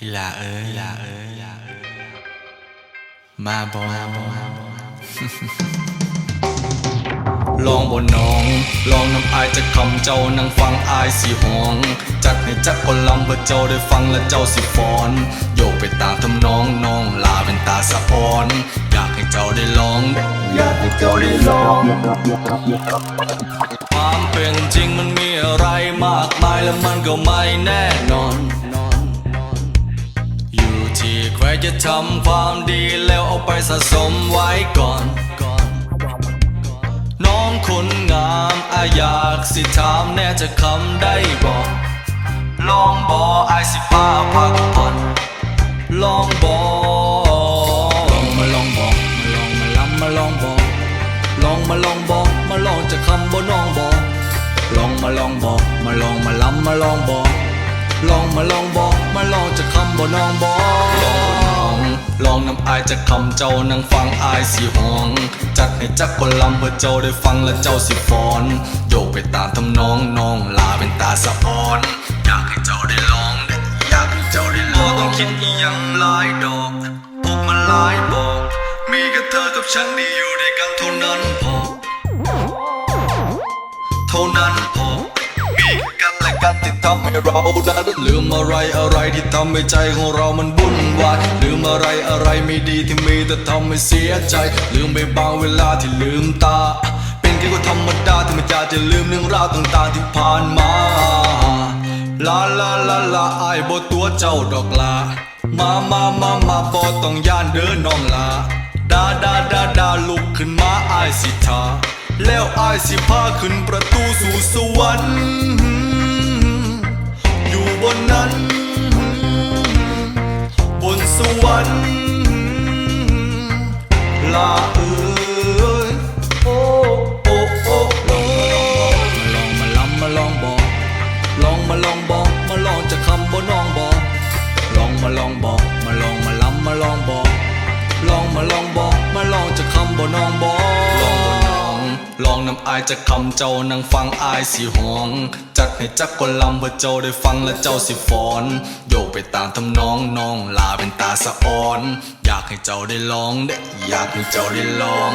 อีลาเอ้ยอีลาเอ้ยมาบอมาบอลองบนน้อง ลองน้ำอายจะคำเจ้านั่งฟังอายสีหอง จัดให้จักคนลำเพื่อเจ้าได้ฟังและเจ้าสิฟอน โยกไปตามทำน้องน้องลาเป็นตาสะออน อยากให้เจ้าได้ลอง อยากให้เจ้าได้ลอง ความเป็นจริงมันมีอะไรมากมายและมันก็ไม่แน่นอน อยู่ที่ใครจะทำความดีแล้วเอาไปสะสมไว้ก่อน น้องคนงามอาอยากสิถามแน่จะคำได้บอกลองบอไอสิป้าพักผ่อนลองบอลองมาลองบอกมาลองมาล้ำมาลองบอกลองมาลองบอกมาลองจะคำบ่น้อง ลองมาลองบอก มาลองมาล้ำมาลองบอก ลองมาลองบอก มาลองจะคำบ่น้องบอกลองบ่น้องลองน้ำอายจะคำเจ้านั่งฟังอายสีห้อง จัดให้จักคนลำเพื่อเจ้าได้ฟังและเจ้าสิฟอนโยกไปตามทำน้องน้องลาเป็นตาสะอ่อนอยากให้เจ้าได้ลองเด้อยากให้เจ้าได้ลองต้องคิดอีหยังหลายดอกพบมาหลายบอก มีแค่เธอกับฉันที่อยู่ด้วยกันเท่านั้นพอ ท่านั้นพอมีกันและกันที่ทำให้เราได้นลืมอะไรอะไรที่ทำให้ใจของเรามันวุ่นวายลืมอะไรอะไรไม่ดีที่มีแต่ทำให้เสียใจ ลืมไปบางเวลาที่ลืมตา เป็นแค่คนธรรมดาที่ไม่อยากจะลืมเรื่องราวต่างๆที่ผ่านมาลาลาลาลาไอ้บตัวเจ้าดอกลา มามามามาบ่ต้องย่านเดินน้องลาดาดาดาดาลุกขึ้นมาไอ้สิทา แล้วไอ้ายสิพาขึ้นประตูสู่สวรรค์ อยู่บนนั้น บนสวรรค์ลาเอ้ยโอ้โอ้โอ้โอ้มาลองมาลำมาลองบอกลองมาลองบอกมาลองจะคำบ่น้องบอกลองมาลองบอกมาลองมาล้ำมาลองบอกลองมาลองบอกมาลองจะคำบ่น้องบอก ลองนำอายจะคำเจ้านั่งฟังอายสีห้อง จัดให้จักคนลำเพื่อเจ้าได้ฟังและเจ้าสิฟอน โยกไปตามทำน้องน้องลาเป็นตาสะอ่อน อยากให้เจ้าได้ลองได้ออยากให้เจ้าได้ลอง